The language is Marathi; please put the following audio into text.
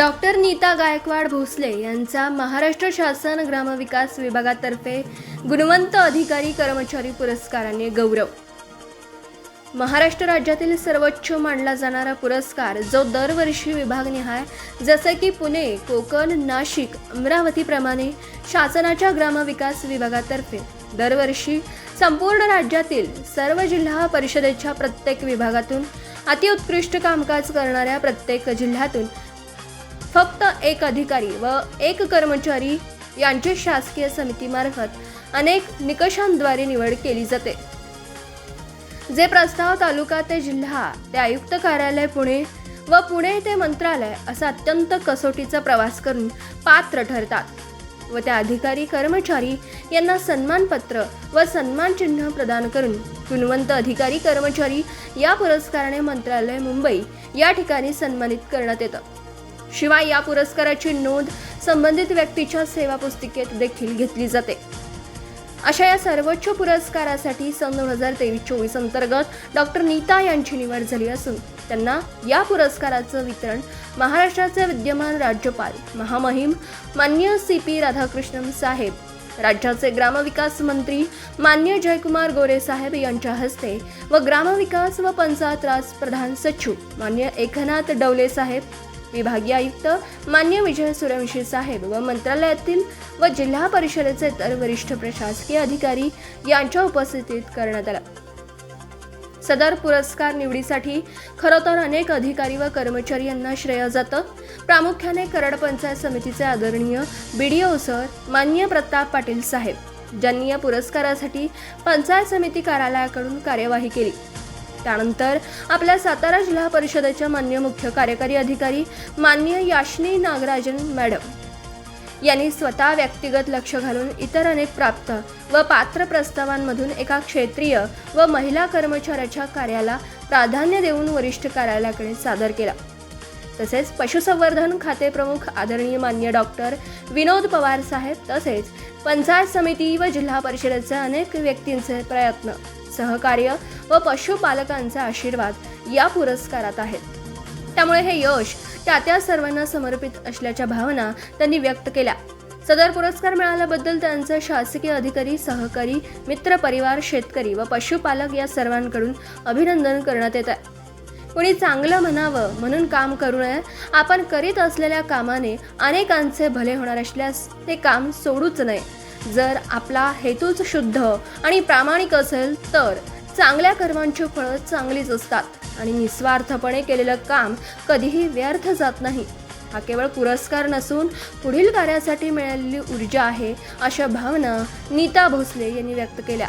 डॉक्टर नीता गायकवाड भोसले यांचा महाराष्ट्र शासन ग्रामविकास विभागातर्फे गुणवंत अधिकारी कर्मचारी पुरस्काराने गौरव. महाराष्ट्र राज्यातील सर्वोच्च मानला जाणारा पुरस्कार जो दरवर्षी विभागनिहाय जसे की पुणे कोकण नाशिक अमरावतीप्रमाणे शासनाच्या ग्रामविकास विभागातर्फे दरवर्षी संपूर्ण राज्यातील सर्व जिल्हा परिषदेच्या प्रत्येक विभागातून अतिउत्कृष्ट कामकाज करणाऱ्या प्रत्येक जिल्ह्यातून फक्त एक अधिकारी व एक कर्मचारी यांची शासकीय समितीमार्फत अनेक निकषांद्वारे निवड केली जाते. जे प्रस्ताव तालुका ते जिल्हा ते आयुक्त कार्यालय पुणे व पुणे ते मंत्रालय असा अत्यंत कसोटीचा प्रवास करून पात्र ठरतात. व त्या अधिकारी कर्मचारी यांना सन्मानपत्र व सन्मान चिन्ह प्रदान करून गुणवंत अधिकारी कर्मचारी या पुरस्काराने मंत्रालय मुंबई या ठिकाणी सन्मानित करण्यात येतं. शिवाय या पुरस्काराची नोंद संबंधित व्यक्तीच्या सेवा पुस्तिकेत देखील घेतली जाते. अशा या सर्वोच्च पुरस्कारासाठी सन दोन हजार तेवीस चोवीस अंतर्गत डॉक्टर नीता यांची निवड झाली असून त्यांना या पुरस्काराचं वितरण महाराष्ट्राचे विद्यमान राज्यपाल महामहिम मान्य सी पी राधाकृष्णन साहेब राज्याचे ग्रामविकास मंत्री मान्य जयकुमार गोरे साहेब यांच्या हस्ते व ग्रामविकास व पंचायत राज प्रधान सचिव मान्य एकनाथ डवले साहेब विभागीय आयुक्त मान्य विजय सूर्यवंशी साहेब व मंत्रालयातील व जिल्हा परिषदेचे इतर वरिष्ठ प्रशासकीय अधिकारी यांच्या उपस्थितीत करण्यात आला. सदर पुरस्कार निवडीसाठी खरं तर अनेक अधिकारी व कर्मचारी यांना श्रेय जातं. प्रामुख्याने करड पंचायत समितीचे आदरणीय बी डी ओ सर मान्य प्रताप पाटील साहेब ज्यांनी या पुरस्कारासाठी पंचायत समिती कार्यालयाकडून कार्यवाही केली. त्यानंतर आपल्या सातारा जिल्हा परिषदेच्या मान्य मुख्य कार्यकारी अधिकारी मान्य याशनी नागराजन मॅडम यांनी स्वतः व्यक्तिगत लक्ष घालून इतर अनेक प्राप्त व पात्र प्रस्तावांमधून एका क्षेत्रीय व महिला कर्मचाऱ्याच्या कार्याला प्राधान्य देऊन वरिष्ठ कार्यालयाकडे सादर केला. तसेच पशुसंवर्धन खाते प्रमुख आदरणीय मान्य डॉक्टर विनोद पवार साहेब तसेच पंचायत समिती व जिल्हा परिषदेचे अनेक व्यक्तींचे प्रयत्न सहकार्य व पशुपालकांचा आशीर्वाद या पुरस्कारात आहेत. त्यामुळे हे यश त्या त्या सर्वांना समर्पित असल्याच्या भावना त्यांनी व्यक्त केल्या. सदर पुरस्कार मिळाल्याबद्दल त्यांचे शासकीय अधिकारी सहकारी मित्र परिवार शेतकरी व पशुपालक या सर्वांकडून अभिनंदन करण्यात येत आहे. कुणी चांगलं म्हणावं म्हणून काम करू नये आपण करीत असलेल्या कामाने अनेकांचे भले होणार असल्यास ते काम सोडूच नये. जर आपला हेतूच शुद्ध आणि प्रामाणिक असेल तर चांगल्या कर्मांची फळं चांगलीच असतात आणि निस्वार्थपणे केलेलं काम कधीही व्यर्थ जात नाही. हा केवळ पुरस्कार नसून पुढील कार्यासाठी मिळालेली ऊर्जा आहे अशा भावना नीता भोसले यांनी व्यक्त केल्या.